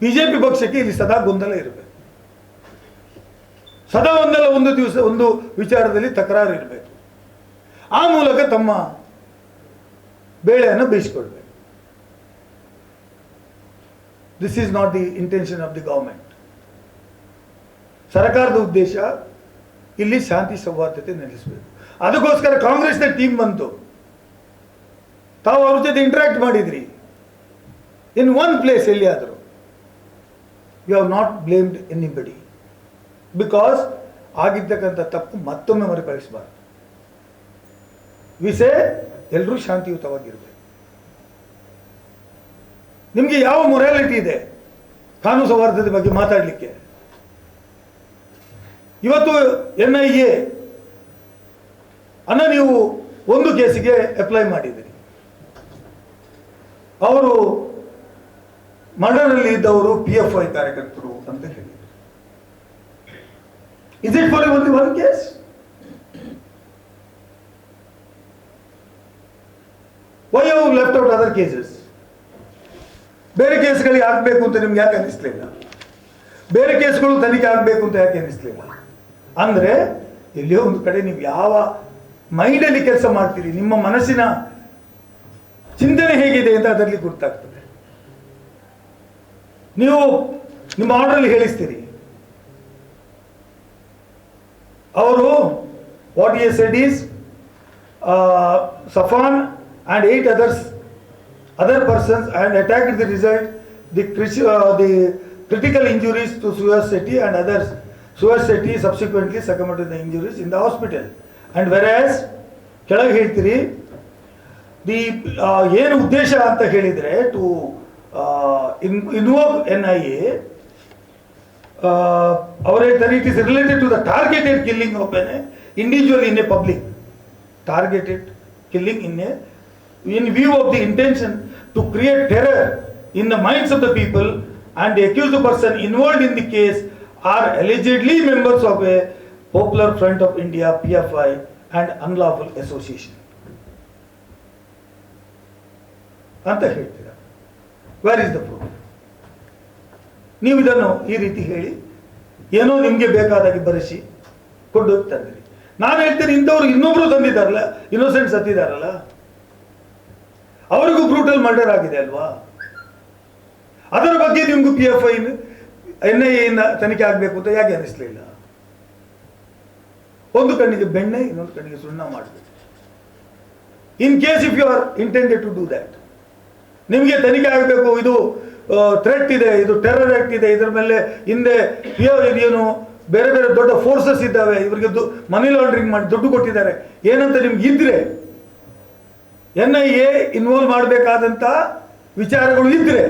BJP ಪಕ್ಷಕ್ಕೆ ಇಲ್ಲಿ ಸದಾ ಗೊಂದಲ ಇರಬೇಕು. ಸದಾ ಒಂದಲ್ಲ ಒಂದು ದಿವಸ, ಒಂದು ವಿಚಾರದಲ್ಲಿ ತಕರಾರು ಇರಬೇಕು. ಆ ಮೂಲಕ ತಮ್ಮ ಬೇಳೆಯನ್ನು ಬೇಯಿಸಿಕೊಳ್ಬೇಕು this is not the intention of the government ಸರ್ಕಾರದ ಉದ್ದೇಶ ಇಲ್ಲಿ ಶಾಂತಿ ಸೌಹಾರ್ದತೆ ನೆಲೆಸಬೇಕು. ಅದಕ್ಕೋಸ್ಕರ ಕಾಂಗ್ರೆಸ್ನ ಟೀಮ್ ಬಂತು. ತಾವು ಅವ್ರ ಜೊತೆ ಇಂಟ್ರಾಕ್ಟ್ ಮಾಡಿದ್ರಿ. ಇನ್ ಒನ್ ಪ್ಲೇಸ್ ಎಲ್ಲಿಯಾದರೂ. You have not blamed anybody because ಆಗಿರ್ತಕ್ಕಂಥ ತಪ್ಪು ಮತ್ತೊಮ್ಮೆ ಮರುಕಳಿಸಬಾರ್ದು. ವಿಷಯ ಎಲ್ಲರೂ ಶಾಂತಿಯುತವಾಗಿರಬೇಕು. ನಿಮಗೆ ಯಾವ ಮೊರಾಲಿಟಿ ಇದೆ? ಕಾನೂನು ಸೌಹಾರ್ದದ ಬಗ್ಗೆ ಮಾತಾಡಲಿಕ್ಕೆ. ಇವತ್ತು ಎನ್ ಐ ಎ ಅನ್ನ ನೀವು ಒಂದು ಕೇಸಿಗೆ ಅಪ್ಲೈ ಮಾಡಿದ್ದೀರಿ ಅವರು ಮರ್ಡರ್ನಲ್ಲಿ ಇದ್ದವರು ಪಿ ಎಫ್ ಐ ಕಾರ್ಯಕರ್ತರು ಅಂತ ಹೇಳಿದ್ರು. Is it for only one case why you left out other cases ಬೇರೆ ಕೇಸ್ಗಳಿಗೆ ಆಗ್ಬೇಕು ಅಂತ ನಿಮ್ಗೆ ಯಾಕೆ ಅನಿಸ್ಲಿಲ್ಲ ಬೇರೆ ಕೇಸ್ಗಳು ತನಿಖೆ ಆಗಬೇಕು ಅಂತ ಯಾಕೆ ಅನಿಸ್ಲಿಲ್ಲ ಅಂದ್ರೆ ಎಲ್ಲಿಯೋ ಒಂದು ಕಡೆ ನೀವು ಯಾವ ಮೈಂಡಲ್ಲಿ ಕೆಲಸ ಮಾಡ್ತೀರಿ, ನಿಮ್ಮ ಮನಸ್ಸಿನ ಚಿಂತನೆ ಹೇಗಿದೆ ಅಂತ ಅದರಲ್ಲಿ ಗೊತ್ತಾಗ್ತದೆ ನೀವು ನಿಮ್ಮ ಆರ್ಡರಲ್ಲಿ ಹೇಳಿಸ್ತೀರಿ. ಅವರು what is said is Safwan and eight others other persons and attack the result the crush the critical injuries to Suhas Shetty and others Suhas Shetty subsequently subsequently the injuries in the hospital and whereas, ಕೆಳಗೆ ಹೇಳ್ತೀರಿ the ಏನು ಉದ್ದೇಶ ಅಂತ ಹೇಳಿದರೆ to ಇನ್ವೋವ್ N I A ಅವ್ರು ಹೇಳ್ತಾರೆ it is related to the targeted killing of an individual in a public targeted killing in a in view of the intention to create terror in the minds of the people and the accused person involved in the case are allegedly members of a Popular Front of India PFI and unlawful association ಅಂತ ಹೇಳ್ತೀರ wear is the proof ನೀವು ಇದನ್ನು ಈ ರೀತಿ ಹೇಳಿ, ಏನೋ ನಿಮಗೆ ಬೇಕಾದಾಗಿ ಬರೆಸಿ ಕೊಂಡು ತಂದಿರಿ ನಾನು ಹೇಳ್ತೇನೆ, ಇಂಥವ್ರು ಇನ್ನೊಬ್ರು ತಂದಿದ್ದಾರಲ್ಲ, ಇನ್ನೋಸೆಂಟ್ ಸತ್ತಿದಾರಲ್ಲ ಅವರಿಗೂ ಬ್ರೂಟಲ್ ಮರ್ಡರ್ ಆಗಿದೆ ಅಲ್ವಾ? ಅದರ ಬಗ್ಗೆ ನಿಮಗೂ P F I N I ಎನ ತನಿಖೆ ಆಗಬೇಕು ಅಂತ ಯಾಕೆ ಅನಿಸ್ಲಿಲ್ಲ ಒಂದು ಕಣ್ಣಿಗೆ ಬೆಣ್ಣೆ, ಇನ್ನೊಂದು ಕಣ್ಣಿಗೆ ಸುಣ್ಣ ಮಾಡಬೇಕು. In case if you are intended to do that ನಿಮಗೆ ತನಿಖೆ ಆಗಬೇಕು, ಇದು ಥ್ರೆಟ್ ಇದೆ, ಇದು ಟೆರರ್ ಆ್ಯಕ್ಟ್ ಇದೆ, ಇದರ ಮೇಲೆ ಹಿಂದೆ ಇದೇನು ಬೇರೆ ಬೇರೆ ದೊಡ್ಡ ಫೋರ್ಸಸ್ ಇದ್ದಾವೆ, ಇವರಿಗೆ ಮನಿ ಲಾಂಡ್ರಿಂಗ್ ಮಾಡಿ ದುಡ್ಡು ಕೊಟ್ಟಿದ್ದಾರೆ. ಏನಂತ ನಿಮ್ಗೆ ಇದ್ರೆ? ಎನ್ ಐ ಎ ಇನ್ವಾಲ್ವ್ ಮಾಡಬೇಕಾದಂತ ವಿಚಾರಗಳು ಇದ್ರೆ?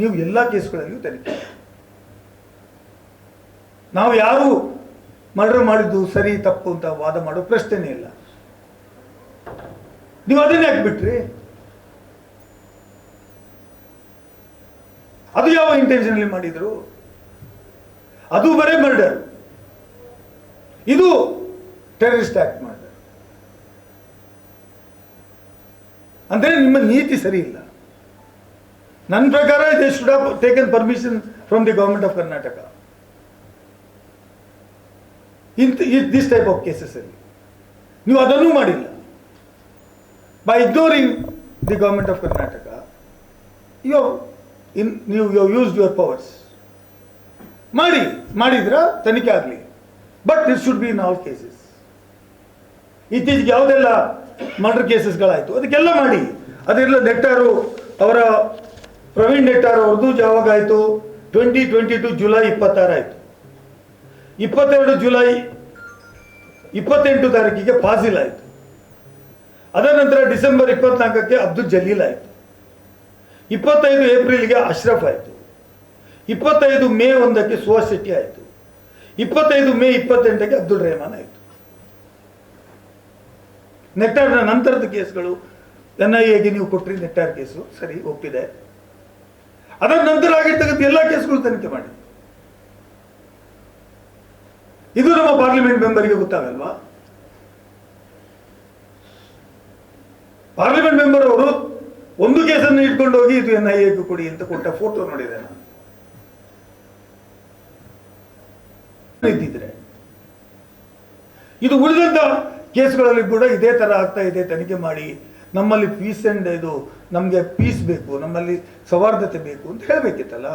ನೀವು ಎಲ್ಲ ಕೇಸ್ಗಳಲ್ಲಿಯೂ ತನಿಖೆ ನಾವು ಯಾರು ಮರ್ಡರ್ ಮಾಡಿದ್ದು ಸರಿ, ತಪ್ಪು ಅಂತ ವಾದ ಮಾಡೋ ಪ್ರಶ್ನೆನೇ ಇಲ್ಲ. ನೀವು ಅದನ್ನೇ ಹಾಕ್ಬಿಟ್ರಿ. ಅದು ಯಾವ ಇಂಟೆನ್ಷನಲ್ಲಿ ಮಾಡಿದ್ರು? ಅದು ಬರೇ ಮರ್ಡರ್ ಇದು ಟೆರರಿಸ್ಟ್ ಆಕ್ಟ್ ಮರ್ಡರ್ ಅಂದ್ರೆ ನಿಮ್ಮ ನೀತಿ ಸರಿ ಇಲ್ಲ. ನನ್ನ ಪ್ರಕಾರ they should have taken permission from the government of Karnataka ಇಂತ ದಿಸ್ ಟೈಪ್ ಆಫ್ ಕೇಸಸ್ ಅಲ್ಲಿ. ನೀವು ಅದನ್ನೂ ಮಾಡಿಲ್ಲ. By ignoring the government of Karnataka, you have, in, you, you have used your powers. ಮಾಡಿ ಮಾಡಿದ್ರ ತನಿಖೆ ಆಗಲಿ but this should be in all cases ಇತ್ತೀಚೆಗೆ ಯಾವುದೆಲ್ಲ ಮರ್ಡರ್ ಕೇಸಸ್ಗಳಾಯಿತು ಅದಕ್ಕೆಲ್ಲ ಮಾಡಿ. ಅದೆಲ್ಲ ನೆಟ್ಟಾರು ಅವರ ಪ್ರವೀಣ್ ನೆಟ್ಟಾರ್ ಅವ್ರದ್ದು ಯಾವಾಗ ಆಯಿತು? ಟ್ವೆಂಟಿ ಟ್ವೆಂಟಿ ಟು ಜುಲೈ ಇಪ್ಪತ್ತಾರು ಆಯಿತು. ಇಪ್ಪತ್ತೆರಡು ಜುಲೈ ಇಪ್ಪತ್ತೆಂಟು ತಾರೀಕಿಗೆ ಫಾಸಿಲ್ ಆಯಿತು. ಅದರ ನಂತರ ಡಿಸೆಂಬರ್ ಇಪ್ಪತ್ನಾಲ್ಕಕ್ಕೆ ಅಬ್ದುಲ್ ಜಲೀಲ್ ಆಯಿತು. ಇಪ್ಪತ್ತೈದು ಏಪ್ರಿಲ್ಗೆ ಅಶ್ರಫ್ ಆಯಿತು. ಇಪ್ಪತ್ತೈದು ಮೇ ಒಂದಕ್ಕೆ ಸುಹಾಸ್ ಶೆಟ್ಟಿ ಆಯಿತು. ಇಪ್ಪತ್ತೈದು ಮೇ ಇಪ್ಪತ್ತೆಂಟಕ್ಕೆ ಅಬ್ದುಲ್ ರೆಹಮಾನ್ ಆಯಿತು. ನೆಟ್ಟಾರ್ನ ನಂತರದ ಕೇಸ್ಗಳು ಎನ್ ಐ ಎಗೆ ನೀವು ಕೊಟ್ರಿ ನೆಟ್ಟಾರ್ ಕೇಸು, ಸರಿ, ಒಪ್ಪಿದೆ. ಅದರ ನಂತರ ಆಗಿರ್ತಕ್ಕಂಥ ಎಲ್ಲ ಕೇಸ್ಗಳು ತನಿಖೆ ಮಾಡಿ ಇದು ನಮ್ಮ ಪಾರ್ಲಿಮೆಂಟ್ ಮೆಂಬರ್ಗೆ ಗೊತ್ತಾಗಲ್ವಾ? ಪಾರ್ಲಿಮೆಂಟ್ ಮೆಂಬರ್ ಅವರು ಒಂದು ಕೇಸನ್ನು ಇಟ್ಕೊಂಡು ಹೋಗಿ ಇದು ಎನ್ ಐ ಎಗೆ ಕೊಡಿ ಅಂತ ಕೊಟ್ಟ ಫೋಟೋ ನೋಡಿದೆ ನಾನು. ಇದ್ದಿದ್ರೆ. ಇದು ಉಳಿದಂತ ಕೇಸ್ಗಳಲ್ಲಿ ಕೂಡ ಇದೇ ತರ ಆಗ್ತಾ ಇದೆ, ತನಿಖೆ ಮಾಡಿ. ನಮ್ಮಲ್ಲಿ ಪೀಸ್ ಅಂಡ್ ಇದು ನಮ್ಗೆ ಪೀಸ್ ಬೇಕು, ನಮ್ಮಲ್ಲಿ ಸೌಹಾರ್ದತೆ ಬೇಕು ಅಂತ ಹೇಳಬೇಕಿತ್ತಲ್ಲ?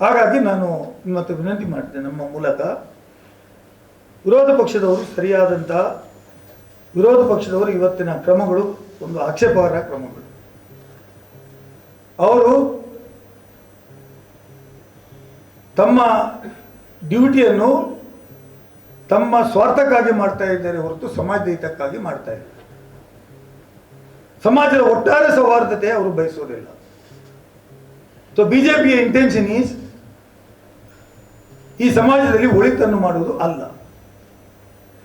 ಹಾಗಾಗಿ ನಾನು ನಿಮ್ಮತ್ತ ವಿನಂತಿ ಮಾಡಿದೆ ನಮ್ಮ ಮೂಲಕ ವಿರೋಧ ಪಕ್ಷದವರು ಸರಿಯಾದಂಥ ವಿರೋಧ ಪಕ್ಷದವರು ಇವತ್ತಿನ ಕ್ರಮಗಳು ಒಂದು ಆಕ್ಷೇಪಾರ್ಹ ಕ್ರಮಗಳು. ಅವರು ತಮ್ಮ ಡ್ಯೂಟಿಯನ್ನು ತಮ್ಮ ಸ್ವಾರ್ಥಕ್ಕಾಗಿ ಮಾಡ್ತಾ ಇದ್ದಾರೆ ಹೊರತು ಸಮಾಜದ ಹಿತಕ್ಕಾಗಿ ಮಾಡ್ತಾ ಇದ್ದಾರೆ ಸಮಾಜದ ಒಟ್ಟಾರೆ ಸೌಹಾರ್ದತೆ ಅವರು ಬಯಸೋದಿಲ್ಲ ಸೊ ಬಿಜೆಪಿಯ ಇಂಟೆನ್ಷನ್ ಈಸ್ ಈ ಸಮಾಜದಲ್ಲಿ ಒಳಿತನ್ನು ಮಾಡುವುದು ಅಲ್ಲ.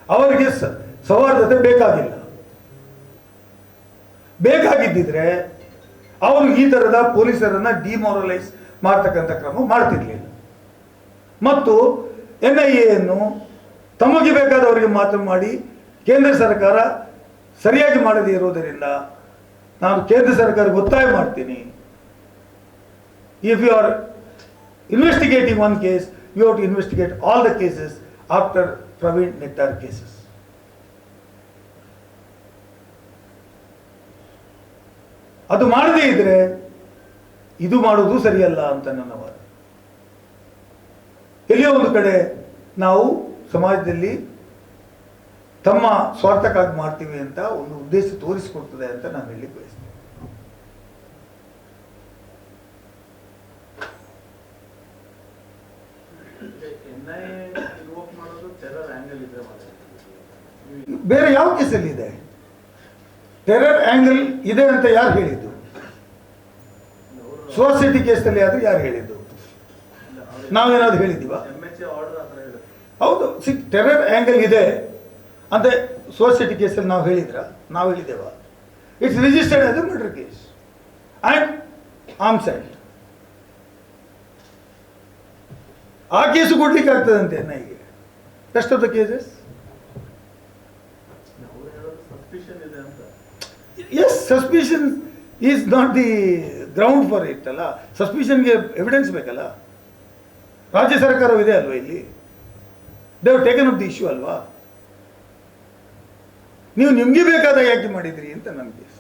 ಅವರಿಗೆ ಸೌಹಾರ್ದತೆ ಬೇಕಾಗಿಲ್ಲ. ಬೇಕಾಗಿದ್ದಿದ್ರೆ ಅವರು ಈ ತರದ ಪೊಲೀಸರನ್ನ ಡಿಮಾರಲೈಸ್ ಮಾಡ್ತಕ್ಕಂಥ ಕ್ರಮ ಮಾಡ್ತಿರ್ಲಿಲ್ಲ. ಮತ್ತು ಎನ್ ಐ ಎಯನ್ನು ತಮಗೆ ಬೇಕಾದವರಿಗೆ ಮಾತ್ರ ಮಾಡಿ ಕೇಂದ್ರ ಸರ್ಕಾರ ಸರಿಯಾಗಿ ಮಾಡದೇ ಇರುವುದರಿಂದ ನಾನು ಕೇಂದ್ರ ಸರ್ಕಾರಕ್ಕೆ ಒತ್ತಾಯ ಮಾಡ್ತೀನಿ. If you are investigating one case, you have to investigate all the cases after Praveen Nettar cases. ಅದು ಮಾಡದೇ ಇದ್ರೆ ಇದು ಮಾಡುವುದು ಸರಿಯಲ್ಲ ಅಂತ ನನ್ನ ವಾದ ಎಲ್ಲಿಯೋ ಒಂದು ಕಡೆ ನಾವು ಸಮಾಜದಲ್ಲಿ ತಮ್ಮ ಸ್ವಾರ್ಥಕ್ಕಾಗಿ ಮಾಡ್ತೀವಿ ಅಂತ ಒಂದು ಉದ್ದೇಶ ತೋರಿಸಿಕೊಡ್ತದೆ ಅಂತ ನಾನು ಹೇಳಿ ಬಯಸ್ತೇನೆ ಎನ್ ಐ ರಿವೋಕ್ ಮಾಡೋದು ಟೆರರ್ ಆಂಗಲ್ ಇದ್ರೆ ಮಾತ್ರ ನೀವು ಬೇರೆ ಯಾವ ಕೇಸಲ್ಲಿ ಇದೆ? ಟೆರರ್ ಆ್ಯಂಗಲ್ ಇದೆ ಅಂತ ಯಾರು ಹೇಳಿದ್ದು? ಸೋಸೈಟಿ ಕೇಸಲ್ಲಿ ಆದ್ರೆ ಯಾರು ಹೇಳಿದ್ದು? ನಾವೇನಾದ್ರು ಹೇಳಿದ್ದೀವ? ಹೌದು ಸಿ ಟೆರರ್ ಆ್ಯಂಗಲ್ ಇದೆ ಅಂತ ಸೋಸೈಟಿ ಕೇಸಲ್ಲಿ ನಾವು ಹೇಳಿದ್ರ? ನಾವು ಹೇಳಿದ್ದೇವ? It's registered as murder case and homicide ಆ ಕೇಸು ಕೊಡ್ಲಿಕ್ಕೆ ಆಗ್ತದಂತೆ ನೈಗೆ. ರೆಸ್ಟ್ ಆಫ್ ದ ಕೇಸಸ್ ಅವ್ರು ಹೇಳೋದು ಸಸ್ಪಿಷನ್ ಇದೆ ಅಂತ as suspicion is not the ground for it ಅಲ್ಲ? ಸಸ್ಪಿಷನ್ಗೆ ಎವಿಡೆನ್ಸ್ ಬೇಕಲ್ಲ? ರಾಜ್ಯ ಸರ್ಕಾರವಿದೆ ಅಲ್ವಾ ಇಲ್ಲಿ? They've taken up the issue ಅಲ್ವಾ? ನೀವು ನಿಮಗೆ ಬೇಕಾದ ಯಾಕೆ ಮಾಡಿದ್ರಿ ಅಂತ ನನ್ನ case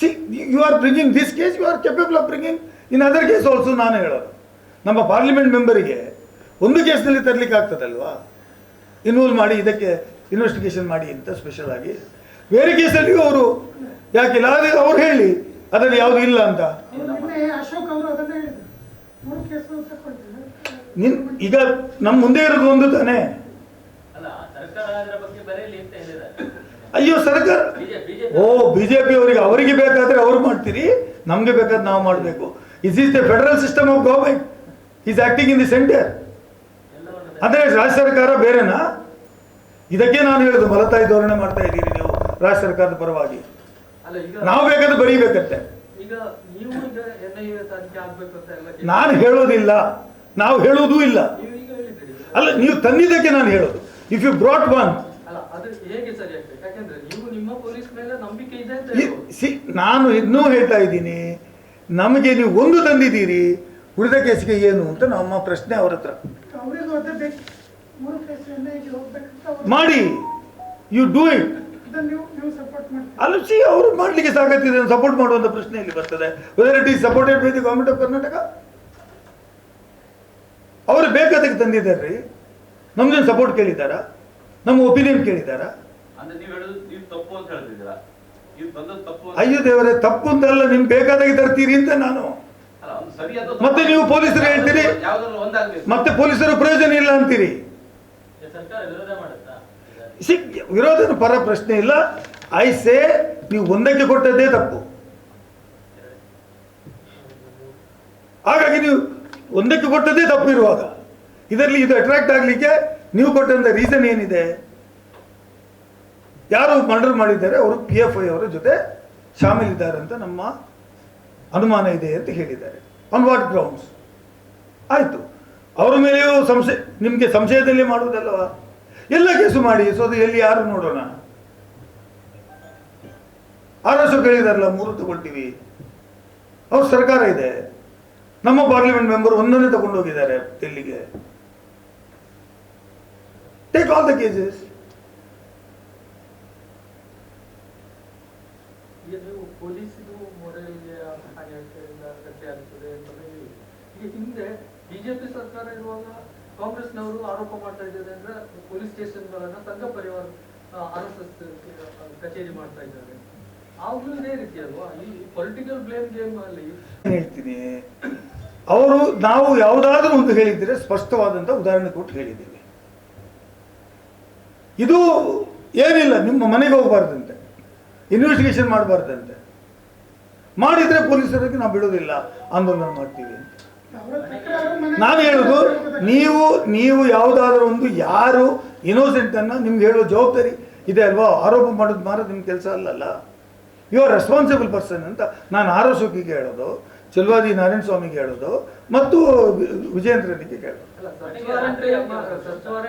see you are bringing this case you are capable of bringing in other case also ನಾನು ಹೇಳೋದು. ನಮ್ಮ ಪಾರ್ಲಿಮೆಂಟ್ ಮೆಂಬರಿಗೆ ಒಂದು ಕೇಸ್ನಲ್ಲಿ ತರಲಿಕ್ಕೆ ಆಗ್ತದಲ್ವಾ ಇನ್ವಾಲ್ವ್ ಮಾಡಿ ಇದಕ್ಕೆ ಇನ್ವೆಸ್ಟಿಗೇಷನ್ ಮಾಡಿ ಅಂತ ಸ್ಪೆಷಲ್ ಆಗಿ. ಬೇರೆ ಕೇಸಲ್ಲಿಯೂ ಅವರು ಯಾಕೆ ಅದೇ ಅವ್ರು ಹೇಳಿ ಅದರಲ್ಲಿ ಯಾವುದು ಇಲ್ಲ ಅಂತ. ಅವ್ರು ಅಶೋಕ್ ಅವರು ಅದನ್ನೇ ಹೇಳಿದ್ರು ಮೂರು ಕೇಸು ತಗೊಳ್ತಾರೆ ನಿನ್ ಈಗ ನಮ್ಮ ಮುಂದೆ ಇರೋದು ಒಂದು ತಾನೇ. ಅಲ್ಲ ಸರ್ಕಾರ ಅದರ ಬಗ್ಗೆ ಬರೆಯಲಿ ಅಂತ ಹೇಳಿದ್ದಾರೆ. ಅಯ್ಯೋ ಸರ್ಕಾರ ಓ ಬಿಜೆಪಿ ಅವರಿಗೆ ಅವರಿಗೆ ಬೇಕಾದ್ರೆ ಅವ್ರು ಮಾಡ್ತೀರಿ ನಮ್ಗೆ ಬೇಕಾದ್ರೆ ನಾವು ಮಾಡಬೇಕು. Is is the federal system of government is acting in the centre ಅದೇ ಅಂದ್ರೆ ರಾಜ್ಯ ಸರ್ಕಾರ ಬೇರೆನಾ? ಇದಕ್ಕೆ ನಾನು ಹೇಳುದು ಮಲತಾಯಿ ಧೋರಣೆ ಮಾಡ್ತಾ ಇದ್ದೀರಿ ನೀವು ರಾಜ್ಯ ಸರ್ಕಾರದ ಪರವಾಗಿ. ಅಲ್ಲ ಈಗ ನಾವು ಬೇಕಾದ್ರೆ ಬರೀಬೇಕಂತೆ. ನಾನು ಹೇಳೋದಿಲ್ಲ. ನಾವು ಹೇಳುವುದೂ ಇಲ್ಲ. ಅಲ್ಲ ನೀವು ತಂದಿದ್ದಕ್ಕೆ ನಾನು ಹೇಳೋದು. ಇಫ್ ಯು ಬ್ರಾಟ್ ಒನ್ ಅಲ್ಲ ಅದು ಹೇಗೆ ಸರಿ ಆಗ್ಬೇಕು? ನೀವು ನಿಮ್ಮ ಪೊಲೀಸ್ ಮೇಲೆ ನಂಬಿಕೆ ಇದೆ ಅಂತ ಸಿ ನಾನು ಇನ್ನೂ ಹೇಳ್ತಾ ಇದ್ದೀನಿ ನಮಗೆ ನೀವು ಒಂದು ತಂದಿದ್ದೀರಿ ಉಳಿದ ಕೇಸಿಗೆ ಏನು ಅಂತ ನಮ್ಮ ಪ್ರಶ್ನೆ ಅವ್ರ ಹತ್ರ. ಮಾಡಿ. ಯು ಡೂ ಇಟ್ ಅಲ್ಲಿ ಸಿ ಅವರು ಮಾಡ್ಲಿಕ್ಕೆ ಸಾಕತ್ತಿದೆ ಸಪೋರ್ಟ್ ಮಾಡುವಂತ ಪ್ರಶ್ನೆ ಇಲ್ಲಿ ಬರ್ತದೆ. Whether it is supported by the government of Karnataka ಅವರು ಬೇಕಾದಕ್ಕೆ ತಂದಿದ್ದಾರೆ ನಮ್ದೇನು ಸಪೋರ್ಟ್ ಕೇಳಿದ್ದಾರ? ನಮ್ಮ ಒಪಿನಿಯನ್ ಕೇಳಿದ್ದಾರ? ಅಯ್ಯೋ ದೇವರೇ ತಪ್ಪು ಅಂತಲ್ಲ ನಿಮ್ಗೆ ಬೇಕಾದಾಗ ತರ್ತೀರಿ ಅಂತ ನಾನು. ಮತ್ತೆ ನೀವು ಪೊಲೀಸರು ಹೇಳ್ತೀರಿ? ಮತ್ತೆ ಪೊಲೀಸರು ಪ್ರಯೋಜನ ಇಲ್ಲ ಅಂತೀರಿ. ವಿರೋಧ ವಿರೋಧನ ಪರ ಪ್ರಶ್ನೆ ಇಲ್ಲ. ಐ ಸೇ ನೀವು ಒಂದಕ್ಕೆ ಕೊಟ್ಟದ್ದೇ ತಪ್ಪು. ಹಾಗಾಗಿ ನೀವು ಒಂದಕ್ಕೆ ಕೊಟ್ಟದ್ದೇ ತಪ್ಪು ಇರುವಾಗ. ಇದರಲ್ಲಿ ಇದು ಅಟ್ರಾಕ್ಟ್ ಆಗಲಿಕ್ಕೆ ನೀವು ಕೊಟ್ಟಂತ ರೀಸನ್ ಏನಿದೆ? ಯಾರು ಮರ್ಡರ್ ಮಾಡಿದ್ದಾರೆ? ಅವರು ಪಿ ಎಫ್ ಐ ಅವರ ಜೊತೆ ಶಾಮೀಲಿದ್ದಾರೆ ಅಂತ ನಮ್ಮ ಅನುಮಾನ ಇದೆ ಅಂತ ಹೇಳಿದ್ದಾರೆ. ಆನ್ ವಾಟ್ ಗ್ರೌಂಡ್ಸ್ ಆಯಿತು. ಅವರ ಮೇಲೆಯೂ ಸಂಶಯ, ನಿಮಗೆ ಸಂಶಯದಲ್ಲಿ ಮಾಡುವುದಲ್ಲವ? ಎಲ್ಲ ಕೇಸು ಮಾಡಿ ಸೊ ಅದು ಎಲ್ಲಿ ಯಾರು ನೋಡೋಣ? ಆರ್ ಎಸ್ ಕೇಳಿದಾರಲ್ಲ, ಮೂರು ತಗೊಳ್ತೀವಿ. ಅವ್ರ ಸರ್ಕಾರ ಇದೆ. ನಮ್ಮ ಪಾರ್ಲಿಮೆಂಟ್ ಮೆಂಬರ್ ಒಂದನ್ನೇ ತಗೊಂಡು ಹೋಗಿದ್ದಾರೆ ಡೆಲ್ಲಿಗೆ ಟೇಕ್ ಆಲ್ ದ ಕೇಸಸ್ ಈಗ ನೀವು ಪೊಲೀಸಿದು ಮೊರೆಲ್ಗೆ ಹಾನಿ ಆಗ್ತದೆ ಅಗತ್ಯ ಆಗ್ತದೆ ಅಂತ ಹೇಳಿ ಈಗ ಹಿಂದೆ ಬಿಜೆಪಿ ಸರ್ಕಾರ ಇರುವಾಗ ಕಾಂಗ್ರೆಸ್ನವರು ಆರೋಪ ಮಾಡ್ತಾ ಇದ್ದಾರೆ ಅಂದ್ರೆ ಪೊಲೀಸ್ ಸ್ಟೇಷನ್ಗಳನ್ನ ಸಂಘ ಪರಿವಾರ ಆರ್ ಕಚೇರಿ ಮಾಡ್ತಾ ಇದ್ದಾರೆ. ಆವಾಗಲೂ ಇದೇ ರೀತಿ ಅಲ್ವಾ? ಈ ಪೊಲಿಟಿಕಲ್ ಬ್ಲೇಮ್ ಗೇಮ್ ಅಲ್ಲಿ ಹೇಳ್ತೀನಿ. ಅವರು ನಾವು ಯಾವುದಾದ್ರೂ ಒಂದು ಹೇಳಿದ್ರೆ ಸ್ಪಷ್ಟವಾದಂತ ಉದಾಹರಣೆ ಕೊಟ್ಟು ಹೇಳಿದ್ದೇವೆ. ಇದು ಏನಿಲ್ಲ, ನಿಮ್ಮ ಮನೆಗೆ ಹೋಗಬಾರ್ದಂತೆ. ಇನ್ವೆಸ್ಟಿಗೇಷನ್ ಮಾಡಬಾರ್ದಂತೆ. ಮಾಡಿದ್ರೆ ಪೊಲೀಸರಿಗೆ ನಾವು ಬಿಡೋದಿಲ್ಲ, ಆಂದೋಲನ ಮಾಡ್ತೀವಿ ಅಂತ. ನಾನು ಹೇಳೋದು ನೀವು ನೀವು ಯಾವುದಾದ್ರೂ ಒಂದು ಯಾರು ಇನ್ನೋಸೆಂಟ್ ಅನ್ನ ನಿಮ್ಗೆ ಹೇಳೋ ಜವಾಬ್ದಾರಿ ಇದೆ ಅಲ್ವಾ? ಆರೋಪ ಮಾಡೋದು ಮಾತ್ರ ನಿಮ್ಮ ಕೆಲಸ ಅಲ್ಲಲ್ಲ. ಯು ಆರ್ ರೆಸ್ಪಾನ್ಸಿಬಲ್ ಪರ್ಸನ್ ಅಂತ ನಾನು ಆರೋಸೋಕಿಗೆ ಹೇಳೋದು, ಚೆಲ್ವಾದಿ ನಾರಾಯಣ ಸ್ವಾಮಿಗೆ ಹೇಳೋದು, ಮತ್ತು ವಿಜೇಂದ್ರನಿಗೆ ಹೇಳೋದು.